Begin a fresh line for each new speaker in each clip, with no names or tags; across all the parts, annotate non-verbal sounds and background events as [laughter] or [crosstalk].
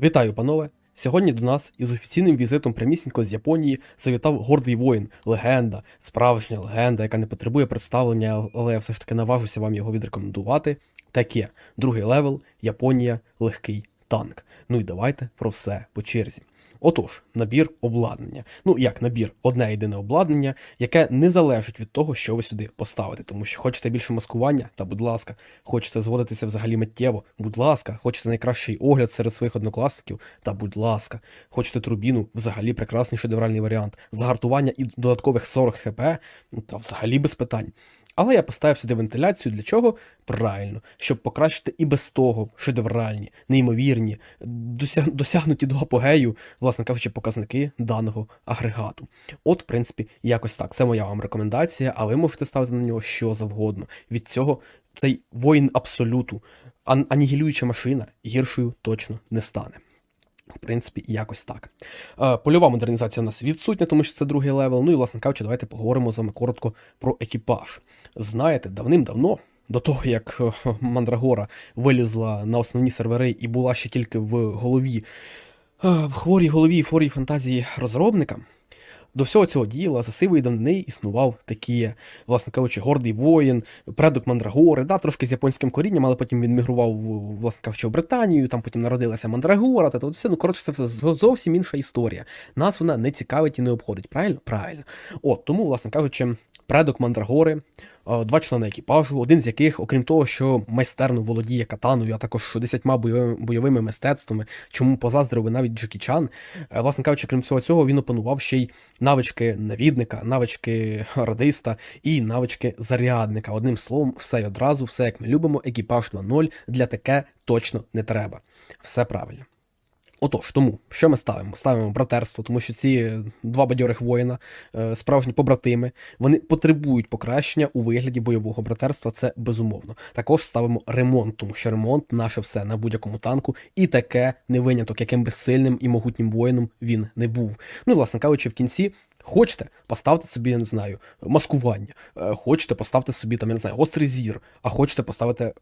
Вітаю, панове! Сьогодні до нас із офіційним візитом прямісінько з Японії завітав гордий воїн, легенда, справжня легенда, яка не потребує представлення, але я все ж таки наважуся вам його відрекомендувати. Таке, другий левел, Японія, легкий танк. Ну і давайте про все по черзі. Отож, набір обладнання. Ну як набір, одне єдине обладнання, яке не залежить від того, що ви сюди поставите. Тому що хочете більше маскування, та будь ласка, хочете зводитися взагалі миттєво, будь ласка, хочете найкращий огляд серед своїх однокласників, та будь ласка, хочете турбіну, взагалі прекрасний шедевральний варіант. Загартування і додаткових 40 хп, та взагалі без питань. Але я поставив сюди вентиляцію для чого? Правильно, щоб покращити і без того шедевральні, неймовірні, досягнуті до апогею, власне кажучи, показники даного агрегату. От, в принципі, якось так. Це моя вам рекомендація, а ви можете ставити на нього що завгодно. Від цього цей воїн абсолюту, ан- анігілююча машина гіршою точно не стане. В принципі, якось так. Е, польова модернізація у нас відсутня, тому що це другий левел. Ну і, власне кажучи, давайте поговоримо з вами коротко про екіпаж. Знаєте, давним-давно, до того як е, Мандрагора вилізла на основні сервери і була ще тільки в голові, е, в хворій голові і хворій фантазії розробника. До всього цього діла за сивої давнини існував такі, власне кажучи, гордий воїн, предок Мандрагори, да, трошки з японським корінням, але потім він мігрував, власне кажучи, в Британію, там потім народилася Мандрагора, та то все, ну коротше, це все зовсім інша історія. Нас вона не цікавить і не обходить, правильно? Правильно. От, тому, власне кажучи, предок Мандрагори, е, два члени екіпажу, один з яких, окрім того, що майстерно володіє катаною, а також десятьма бойовими, мистецтвами, чому позаздрив би навіть Джекі Чан, Е, Власне кажучи, крім всього цього, він опанував ще й навички навідника, навички радиста і навички зарядника. Одним словом, все й одразу, все як ми любимо, екіпаж 2.0 для таке точно не треба. Все правильно. Отож, тому що ми ставимо? Ставимо братерство, тому що ці два бадьорих воїна, е, справжні побратими, вони потребують покращення у вигляді бойового братерства, це безумовно. Також ставимо ремонт, тому що ремонт наше все на будь-якому танку, і таке не виняток, яким би сильним і могутнім воїном він не був. Ну власне кажучи, в кінці. Хочете, поставте собі, я не знаю, маскування, Е, хочете, поставте собі там, я не знаю, гострий зір, а хочете поставити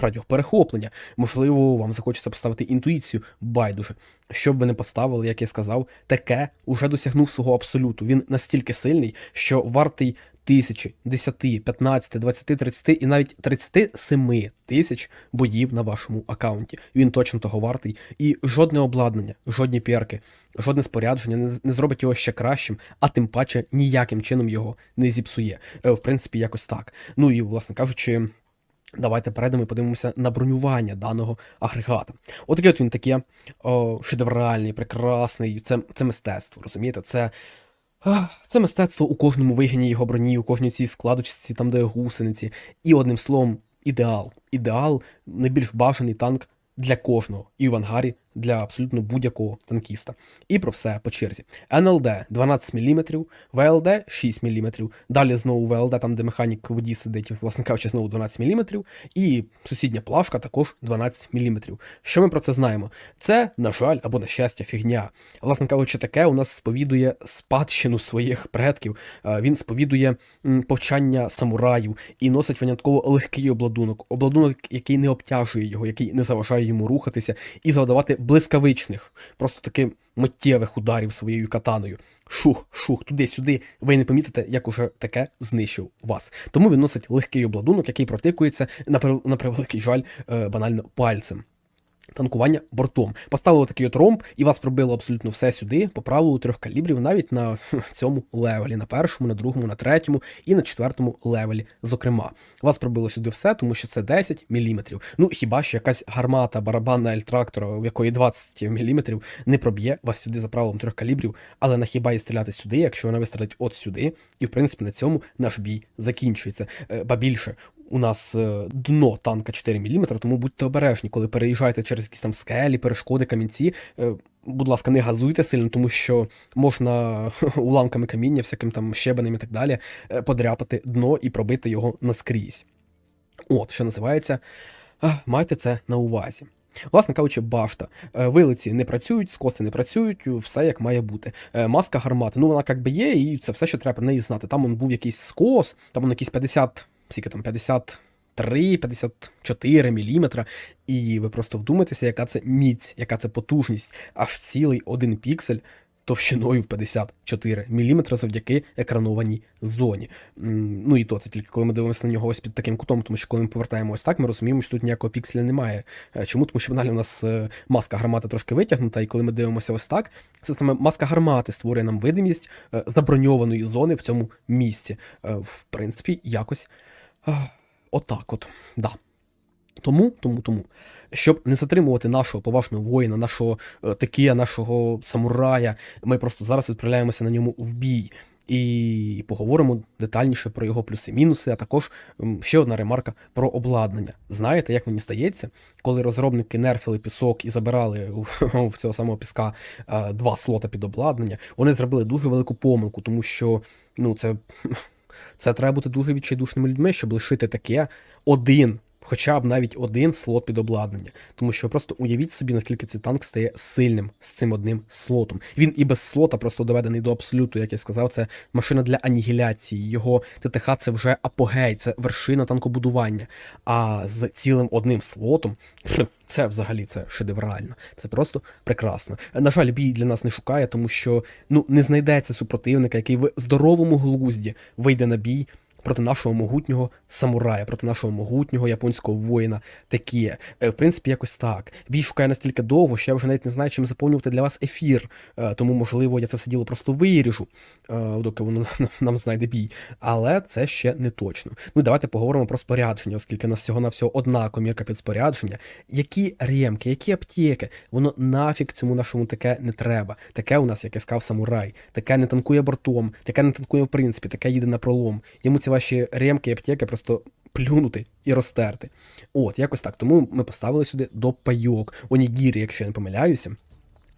радіоперехоплення. Можливо, вам захочеться поставити інтуїцію, байдуже. Що б ви не поставили, як я сказав, таке уже досягнув свого абсолюту. Він настільки сильний, що вартий тисячі, десяти, 15, 20, 30 і навіть 37 тисяч боїв на вашому аккаунті. Він точно того вартий. І жодне обладнання, жодні пірки, жодне спорядження не, не зробить його ще кращим, а тим паче ніяким чином його не зіпсує. Е, В принципі, якось так. Ну і, власне кажучи. Давайте перейдемо і подивимося на бронювання даного агрегата. Отакий от він таке о, шедевральний, прекрасний. Це, це мистецтво, розумієте? Це, це мистецтво у кожному вигині його броні, у кожній цій складочці, там, де гусениці. І одним словом, ідеал. Ідеал, найбільш бажаний танк для кожного. І в ангарі для абсолютно будь-якого танкіста. І про все по черзі. НЛД 12 мм, ВЛД 6 мм. Далі знову ВЛД, там, де механік в воді сидить, власне кажучи, знову 12 мм. І сусідня плашка також 12 мм. Що ми про це знаємо? Це, на жаль, або на щастя, фігня. Власне кажучи, таке у нас сповідує спадщину своїх предків. Е, Він сповідує повчання самураїв і носить винятково легкий обладунок. Обладунок, який не обтяжує його, який не заважає йому рухатися і завдавати блискавичних, просто таки миттєвих ударів своєю катаною. Шух, шух, туди-сюди. Ви не помітите, як уже таке знищив вас. Тому він носить легкий обладунок, який протикується на, прев- на превеликий жаль е, банально пальцем. Танкування бортом. Поставили такий от ромб, і вас пробило абсолютно все сюди, по правилу трьох калібрів, навіть на [laughs] цьому левелі, на першому, на другому, на третьому і на четвертому левелі. Зокрема, вас пробило сюди все, тому що це 10 мм. Ну хіба що якась гармата барабанна ельтрактора, в якої 20 мм, не проб'є вас сюди за правилом трьох калібрів, але на хіба і стріляти сюди, якщо вона вистрелить от сюди, і в принципі на цьому наш бій закінчується. Е, Ба більше, у нас е, дно танка 4 мм, тому будьте обережні, коли переїжджаєте через якісь там скелі, перешкоди, камінці. е, Будь ласка, не газуйте сильно, тому що можна [laughs] уламками каміння, всяким там щебенем і так далі, е, подряпати дно і пробити його наскрізь. От, що називається, майте це на увазі. Власне кажучи, башта. Е, Вилиці не працюють, скоси не працюють, все як має бути. Е, Маска гармати, ну вона як би є, і це все, що треба про неї знати. Там он був якийсь скос, там он якийсь 50, скільки там, 53-54 мм, і ви просто вдумайтеся, яка це міць, яка це потужність, аж цілий один піксель товщиною в 54 мм завдяки екранованій зоні. Ну і то це тільки коли ми дивимося на нього ось під таким кутом, тому що коли ми повертаємо ось так, ми розуміємо, що тут ніякого пікселя немає. Е, Чому? Тому що банально у нас е, маска гармати трошки витягнута, і коли ми дивимося ось так, це саме маска гармати створює нам видимість е, заброньованої зони в цьому місці. В принципі, якось отак от. Да. Тому, тому, тому, щоб не затримувати нашого поважного воїна, нашого е, такія, нашого самурая, ми просто зараз відправляємося на ньому в бій. І поговоримо детальніше про його плюси-мінуси, а також ще одна ремарка про обладнання. Знаєте, як мені здається, коли розробники нерфили пісок і забирали в [laughs] цього самого піска е, два слота під обладнання, вони зробили дуже велику помилку, тому що ну, це, це треба бути дуже відчайдушними людьми, щоб лишити таке один хоча б навіть один слот під обладнання. Тому що просто уявіть собі, наскільки цей танк стає сильним з цим одним слотом. Він і без слота просто доведений до абсолюту, як я сказав, це машина для анігіляції. Його ТТХ це вже апогей, це вершина танкобудування. А з цілим одним слотом. Це взагалі це шедеврально, це просто прекрасно. На жаль, бій для нас не шукає, тому що ну не знайдеться супротивника, який в здоровому глузді вийде на бій проти нашого могутнього самурая, проти нашого могутнього японського воїна такі. Е, В принципі, якось так. Бій шукає настільки довго, що я вже навіть не знаю, чим заповнювати для вас ефір. Е, Тому, можливо, я це все діло просто виріжу, е, доки воно [laughs] нам знайде бій. Але це ще не точно. Ну, давайте поговоримо про спорядження, оскільки у нас всього на всього одна комірка під спорядження. Які ремки, які аптеки, воно нафіг цьому нашому таке не треба. Таке у нас, як я сказав, самурай, таке не танкує бортом, таке не танкує в принципі, таке їде на пролом. Йому ці ваші ремки і аптеки просто плюнути і розтерти. От, якось так. Тому ми поставили сюди до пайок. Онігірі, якщо я не помиляюся.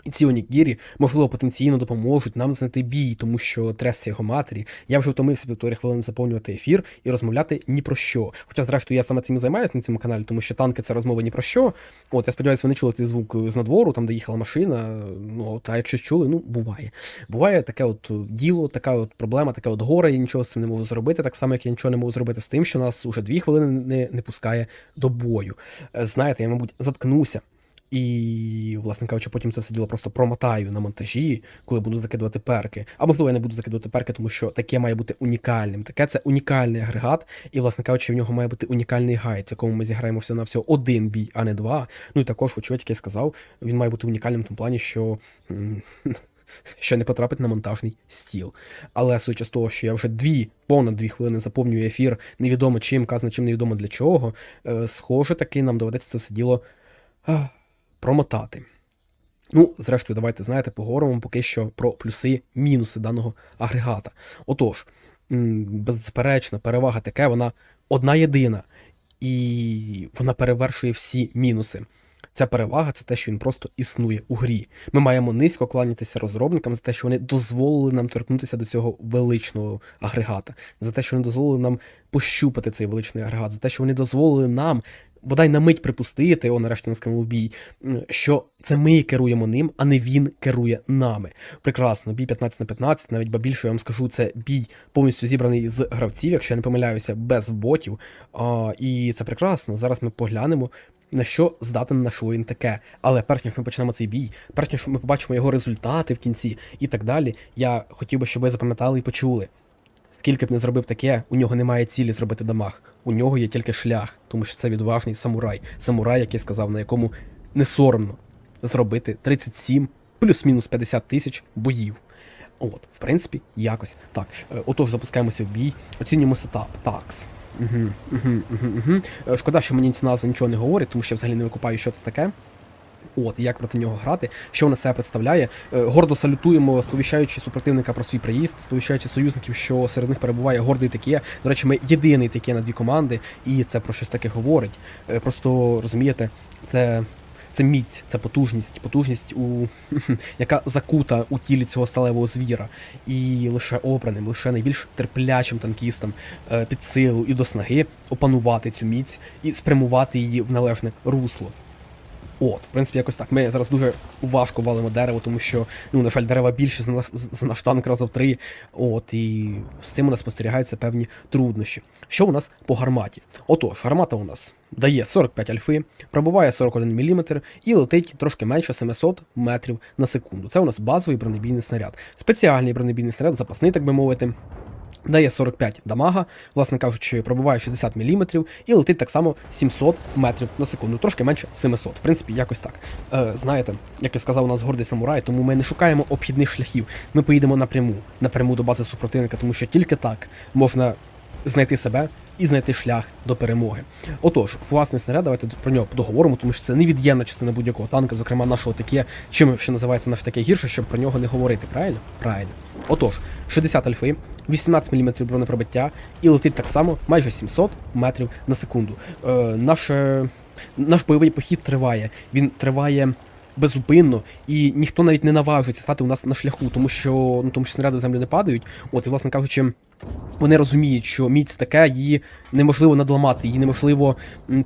І ці онігірі, можливо, потенційно допоможуть нам знайти бій, тому що трясся його матері. Я вже втомився півтори хвилини заповнювати ефір і розмовляти ні про що. Хоча, зрештою, я саме цим і займаюся на цьому каналі, тому що танки це розмови ні про що. От, я сподіваюся, ви не чули цей звук з надвору, там, де їхала машина. Ну, от, а якщо чули, ну, буває. Буває таке от діло, така от проблема, таке от горе, я нічого з цим не можу зробити, так само, як я нічого не можу зробити з тим, що нас уже дві хвилини не, не пускає до бою. Е, Знаєте, я, мабуть, заткнуся. І, власне кажучи, потім це все діло просто промотаю на монтажі, коли буду закидувати перки. А можливо, я не буду закидувати перки, тому що таке має бути унікальним. Таке це унікальний агрегат, і, власне кажучи, в нього має бути унікальний гайд, в якому ми зіграємо всього на всього один бій, а не два. Ну і також, вочевидь, як я сказав, він має бути унікальним в тому плані, що. [laughs] Що не потрапить на монтажний стіл. Але судячи з того, що я вже дві, понад дві хвилини заповнюю ефір, невідомо чим, казано чим невідомо для чого. е, Схоже, таки нам доведеться це все діло промотати. Ну, зрештою, давайте знаєте, поговоримо поки що про плюси, мінуси даного агрегата. Отож, безперечна перевага таке, вона одна єдина, і вона перевершує всі мінуси. Ця перевага це те, що він просто існує у грі. Ми маємо низько кланятися розробникам за те, що вони дозволили нам торкнутися до цього величного агрегата, за те, що вони дозволили нам пощупати цей величний агрегат, за те, що вони дозволили нам. Бодай на мить припустити, о, нарешті нас кинув бій, що це ми керуємо ним, а не він керує нами. Прекрасно, бій 15 на 15, навіть ба більше я вам скажу, це бій повністю зібраний з гравців, якщо я не помиляюся, без ботів. А, і це прекрасно. Зараз ми поглянемо, на що здатен наш воїн таке. Але перш ніж ми почнемо цей бій, перш ніж ми побачимо його результати в кінці і так далі, я хотів би, щоб ви запам'ятали і почули. Скільки б не зробив таке, у нього немає цілі зробити дамаг. У нього є тільки шлях, тому що це відважний самурай. Самурай, як я сказав, на якому не соромно зробити 37 плюс-мінус 50 тисяч боїв. От, в принципі, якось так. Е, Отож, запускаємося в бій, оцінюємо сетап. Такс. Угу, угу, угу, угу. Шкода, що мені ці назви нічого не говорять, тому що я взагалі не викупаю, що це таке. От, як проти нього грати, що вона себе представляє. Е, Гордо салютуємо, сповіщаючи супротивника про свій приїзд, сповіщаючи союзників, що серед них перебуває гордий таке. До речі, ми єдиний таке на дві команди, і це про щось таке говорить. Е, Просто розумієте, це. Це міць, це потужність, потужність, у, [laughs] яка закута у тілі цього сталевого звіра. І лише обраним, лише найбільш терплячим танкістам е, під силу і до снаги опанувати цю міць і спрямувати її в належне русло. От, в принципі, якось так. Ми зараз дуже важко валимо дерево, тому що, ну, на жаль, дерева більше за наш, за наш танк разів три. От, і з цим у нас спостерігаються певні труднощі. Що у нас по гарматі? Отож, гармата у нас дає 45 альфи, пробиває 41 мм і летить трошки менше 700 метрів на секунду. Це у нас базовий бронебійний снаряд. Спеціальний бронебійний снаряд, запасний, так би мовити. Дає 45 дамага, власне кажучи, пробиває 60 мм і летить так само 700 метрів на секунду, трошки менше 700. В принципі, якось так. Е, знаєте, як я сказав, у нас гордий самурай, тому ми не шукаємо обхідних шляхів. Ми поїдемо напряму, напряму до бази супротивника, тому що тільки так можна знайти себе і знайти шлях до перемоги. Отож, власний снаряд, давайте про нього договоримо, тому що це невід'ємна частина будь-якого танка, зокрема нашого таке, чим що називається наш таке гірше, щоб про нього не говорити, правильно? Правильно. Отож, 60 альфи, 18 мм бронепробиття і летить так само майже 700 метрів на секунду. Е, наше, наш бойовий похід триває. Він триває. Безупинно, і ніхто навіть не наважується стати у нас на шляху, тому що ну тому що снаряди в землю не падають. От і власне кажучи, вони розуміють, що міць таке, її неможливо надламати, її неможливо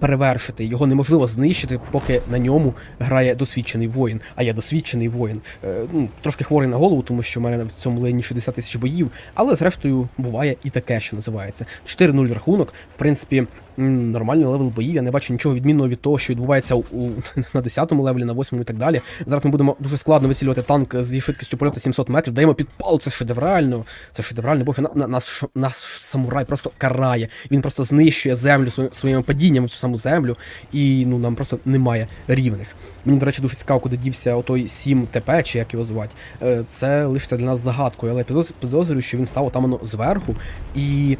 перевершити, його неможливо знищити, поки на ньому грає досвідчений воїн. А я досвідчений воїн. Е, ну, трошки хворий на голову, тому що в мене в цьому лені 60 тисяч боїв, але зрештою буває і таке, що називається. 4-0 рахунок. В принципі, нормальний левел боїв. Я не бачу нічого відмінного від того, що відбувається у, [laughs] на 10-му левелі, на 8-му і так далі. Зараз ми будемо дуже складно вицілювати танк зі швидкістю польоту 700 метрів. Даємо підпал, це шедеврально. Це шедеврально, боже, на, на, нас, наш самурай просто карає. Він просто знищує землю своїм, своїм падінням, цю саму землю, і ну нам просто немає рівних. Мені, до речі, дуже цікаво, куди дівся отой 7 ТП, чи як його звати. Е, Це лишиться для нас загадкою, але підоз- підозрюю, що він став отам воно зверху і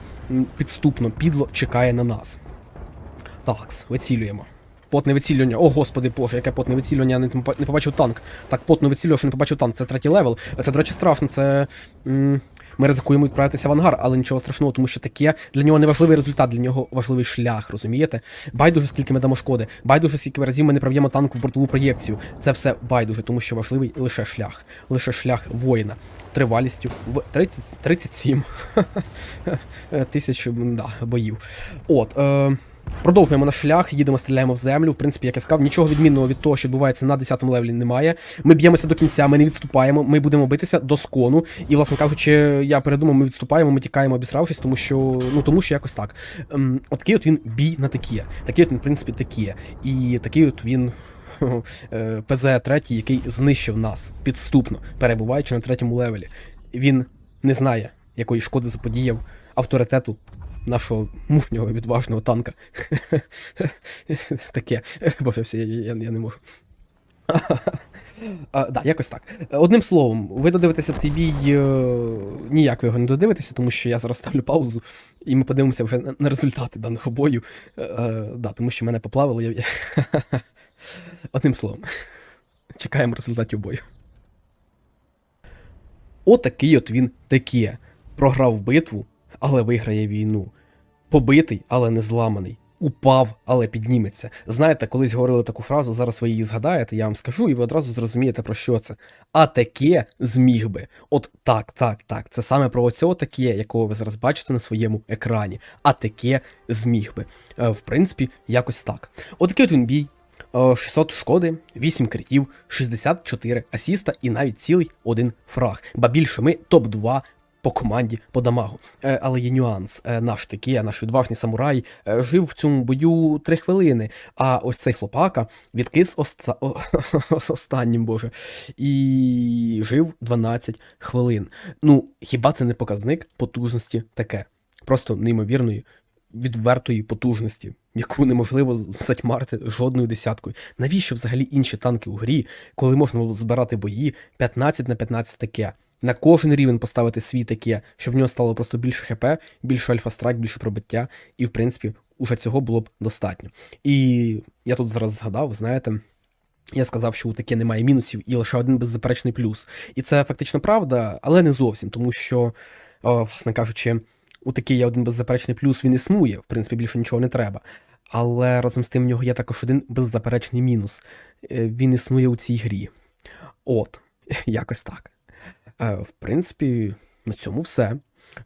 підступно, підло чекає на нас. Такс, вицілюємо. Потне вицілювання. О, господи боже, яке потне вицілювання, я не, не побачив танк. Так, потне вицілювання, що не побачив танк. Це третій левел. Це, до речі, страшно. Це. М ми ризикуємо відправитися в ангар, але нічого страшного, тому що таке для нього не важливий результат, для нього важливий шлях, розумієте? Байдуже, скільки ми дамо шкоди, байдуже, скільки разів ми не проб'ємо танк в бортову проєкцію. Це все байдуже, тому що важливий лише шлях, лише шлях воїна. Тривалістю в 30, 37 [laughs] тисяч да, боїв. От. Е, Продовжуємо наш шлях, їдемо, стріляємо в землю. В принципі, як я сказав, нічого відмінного від того, що відбувається на 10-му левелі, немає. Ми б'ємося до кінця, ми не відступаємо, ми будемо битися до скону. І, власне кажучи, я передумав, ми відступаємо, ми тікаємо, обісравшись, тому що ну тому що якось так. Ем, от такий от він бій на такі. Такий от він, в принципі, такі. І такий от він. [laughs] е, ПЗ-3, який знищив нас підступно, перебуваючи на третьому левелі. Він не знає, якої шкоди заподіяв авторитету нашого мужнього відважного танка. Таке. Боже, все, я, не можу. А, да, якось так. Одним словом, ви додивитеся цей бій, е, ніяк ви його не додивитеся, тому що я зараз ставлю паузу, і ми подивимося вже на, результати даного бою. Е, е, да, тому що мене поплавило. Я- Одним словом, чекаємо результатів бою. Отакий от він таке. Програв битву, але виграє війну. Побитий, але не зламаний. Упав, але підніметься. Знаєте, колись говорили таку фразу, зараз ви її згадаєте, я вам скажу, і ви одразу зрозумієте, про що це. А таке зміг би. От так, так, так. Це саме про оцього таке, якого ви зараз бачите на своєму екрані. А таке зміг би. Е, в принципі, якось так. Отакий от він бій. Е, 600 шкоди, 8 критів, 64 асіста і навіть цілий один фраг. Ба більше ми топ-2 по команді по дамагу. Е, але є нюанс. Е, наш такий, наш відважний самурай е, жив в цьому бою 3 хвилини. А ось цей хлопака відкис осца... о, [laughs] останнім, боже, і жив 12 хвилин. Ну, хіба це не показник потужності таке? Просто неймовірної. Відвертої потужності, яку неможливо затьмарити жодною десяткою. Навіщо взагалі інші танки у грі, коли можна було збирати бої 15 на 15 таке? На кожен рівень поставити свій таке, щоб в нього стало просто більше ХП, більше альфа-страйк, більше пробиття, і в принципі уже цього було б достатньо. І я тут зараз згадав, знаєте. Я сказав, що у таке немає мінусів і лише один беззаперечний плюс. І це фактично правда, але не зовсім, тому що, о, власне кажучи, у такий є один беззаперечний плюс, він існує, в принципі, більше нічого не треба. Але разом з тим в нього є також один беззаперечний мінус. Е, Він існує у цій грі. От, [laughs] якось так. Е, В принципі, на цьому все.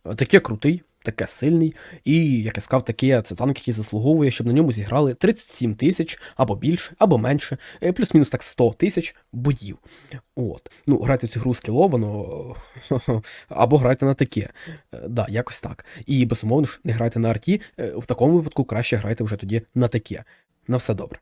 Е, Таке крутий, таке сильний, і, як я сказав, таке це танк, який заслуговує, щоб на ньому зіграли 37 тисяч або більше, або менше, е, плюс-мінус так 100 тисяч боїв. От. Ну, грайте цю гру скіловано, [laughs] або грайте на таке. Да, якось так. І безумовно ж, не грайте на арті, в такому випадку краще грайте вже тоді на таке. На все добре.